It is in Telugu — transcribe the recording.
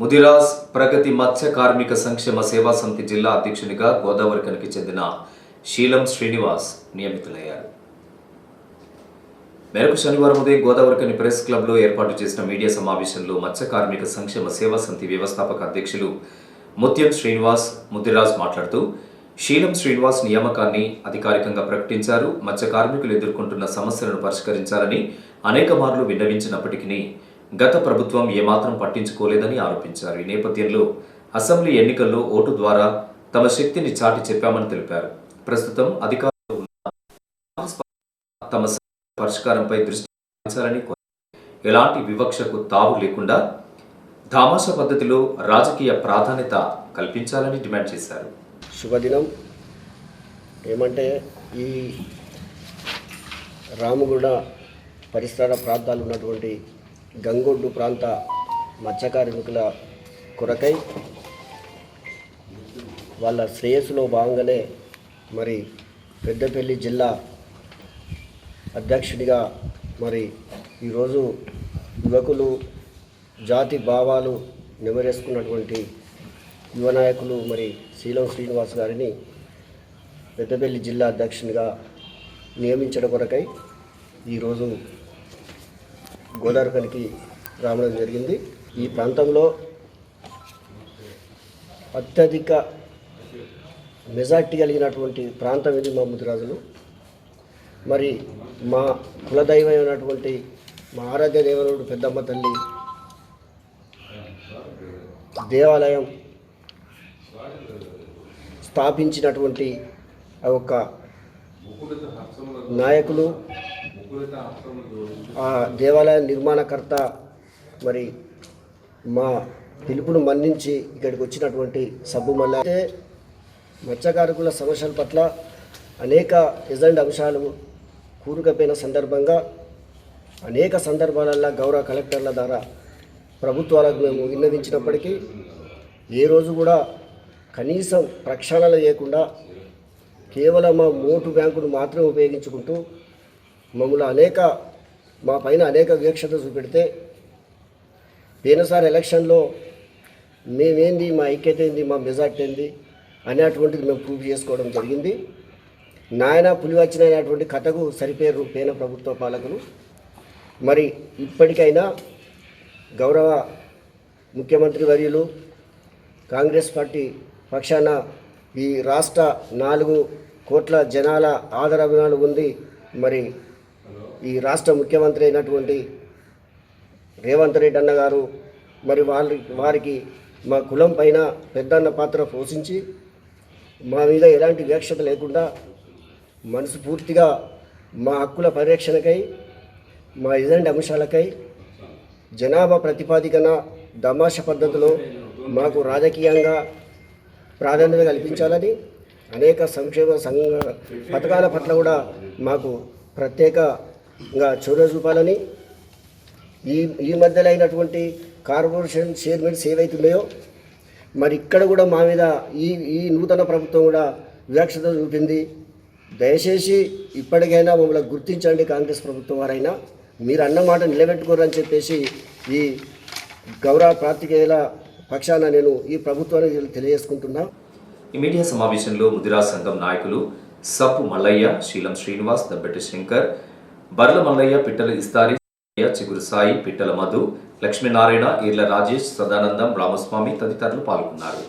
ముదిరాజ్ ప్రగతి మత్స్య కార్మిక సంక్షేమ సేవా సమితి జిల్లా అధ్యక్షునిగా గోదావరికనికి చెందిన శీలం శ్రీనివాస్ నియమితులయ్యారు. మేరకు శనివారం ఉదయం గోదావరికని ప్రెస్ క్లబ్లో ఏర్పాటు చేసిన మీడియా సమావేశంలో మత్స్య కార్మిక సంక్షేమ సేవా సమితి వ్యవస్థాపక అధ్యక్షులు ముత్యం శ్రీనివాస్ ముదిరాజ్ మాట్లాడుతూ శీలం శ్రీనివాస్ నియామకాన్ని అధికారికంగా ప్రకటించారు. మత్స్య కార్మికులు ఎదుర్కొంటున్న సమస్యలను పరిష్కరించాలని అనేక మార్లు విన్నవించినప్పటికీ గత ప్రభుత్వం ఏమాత్రం పట్టించుకోలేదని ఆరోపించారు. ఈ నేపథ్యంలో అసెంబ్లీ ఎన్నికల్లో ఓటు ద్వారా తమ శక్తిని చాటి చెప్పామని తెలిపారు. ప్రస్తుతం అధికారంలో ఉన్న తమ పరిష్కారంపై దృష్టి సారించాలని ఎలాంటి వివక్షకు తావు లేకుండా ధామాషా పద్ధతిలో రాజకీయ ప్రాధాన్యత కల్పించాలని డిమాండ్ చేశారు. శుభదినం. ఏమంటే ఈ రామగుడ పరిసర ప్రాంతాలు ఉన్నటువంటి గంగొడ్డు ప్రాంత మత్స్య కార్మికుల కొరకై వాళ్ళ శ్రేయస్సులో భాగంగానే మరి పెద్దపల్లి జిల్లా అధ్యక్షుడిగా మరి ఈరోజు యువకులు జాతి భావాలు నెమరేసుకున్నటువంటి యువ నాయకులు మరి శీలం శ్రీనివాస్ గారిని పెద్దపల్లి జిల్లా అధ్యక్షునిగా నియమించడం కొరకై ఈరోజు గోదావరికి రావడం జరిగింది. ఈ ప్రాంతంలో అత్యధిక మెజార్టీ కలిగినటువంటి ప్రాంతం ఇది మా ముదిరాజులు. మరి మా కులదైవమైనటువంటి మా ఆరాధ్య దేవరుడు పెద్దమ్మ తల్లి దేవాలయం స్థాపించినటువంటి ఒక నాయకులు దేవాలయ నిర్మాణకర్త మరి మా పిలుపును మన్నించి ఇక్కడికి వచ్చినటువంటి సబ్బు మల్ల అయితే మత్స్యకారుకుల సమస్యల పట్ల అనేక ఎజెండ్ అంశాలు కూరుకపోయిన సందర్భంగా అనేక సందర్భాలలో గౌరవ కలెక్టర్ల ద్వారా ప్రభుత్వాలకు మేము విన్నవించినప్పటికీ ఏ రోజు కూడా కనీసం ప్రక్షాళన చేయకుండా కేవలం మా మోటు బ్యాంకును మాత్రమే ఉపయోగించుకుంటూ మమ్మల్ని అనేక మా పైన అనేక వివక్షత చూపెడితే పోయినసారి ఎలక్షన్లో మేమేంది మా ఐక్యత ఏంది మా మెజార్టీ ఏంది అనేటువంటిది మేము ప్రూవ్ చేసుకోవడం జరిగింది. నాయన పులి వచ్చిన అనేటువంటి కథకు సరిపోయారు పేన ప్రభుత్వ పాలకులు. మరి ఇప్పటికైనా గౌరవ ముఖ్యమంత్రి వర్యులు కాంగ్రెస్ పార్టీ పక్షాన ఈ రాష్ట్ర నాలుగు కోట్ల జనాల ఆదరాభిమానం ఉంది. మరి ఈ రాష్ట్ర ముఖ్యమంత్రి అయినటువంటి రేవంత్ రెడ్డి అన్న గారు మరి వారి వారికి మా కులం పైన పెద్దన్న పాత్ర పోషించి మా మీద ఎలాంటి వివక్షత లేకుండా మనసు పూర్తిగా మా హక్కుల పరిరక్షణకై మా ఎజెండ్ అంశాలకై జనాభా ప్రతిపాదికన దమాష పద్ధతిలో మాకు రాజకీయంగా ప్రాధాన్యత కల్పించాలని అనేక సంక్షేమ సంఘ పథకాల పట్ల కూడా మాకు ప్రత్యేక ఇంకా చొరవ చూపాలని ఈ ఈ మధ్యలో అయినటువంటి కార్పొరేషన్ చైర్మన్స్ ఏవైతున్నాయో మరి ఇక్కడ కూడా మా మీద ఈ ఈ నూతన ప్రభుత్వం కూడా వివక్షత చూపింది. దయచేసి ఇప్పటికైనా మమ్మల్ని గుర్తించండి కాంగ్రెస్ ప్రభుత్వం వారైనా. మీరు అన్నమాట నిలబెట్టుకోరని చెప్పేసి ఈ గౌరవ ప్రాతికేయుల పక్షాన నేను ఈ ప్రభుత్వానికి తెలియజేసుకుంటున్నా. ఈ మీడియా సమావేశంలో ముదిరా సంఘం నాయకులు సప్పు మల్లయ్య శీలం శ్రీనివాస్ దబ్బెట్టి శంకర్ బర్ల మల్లయ్య పిట్టల ఇస్తారి చిగురు సాయి పిట్టల మధు లక్ష్మీనారాయణ ఈర్ల రాజేష్ సదానందం రామస్వామి తదితరులు పాల్గొన్నారు.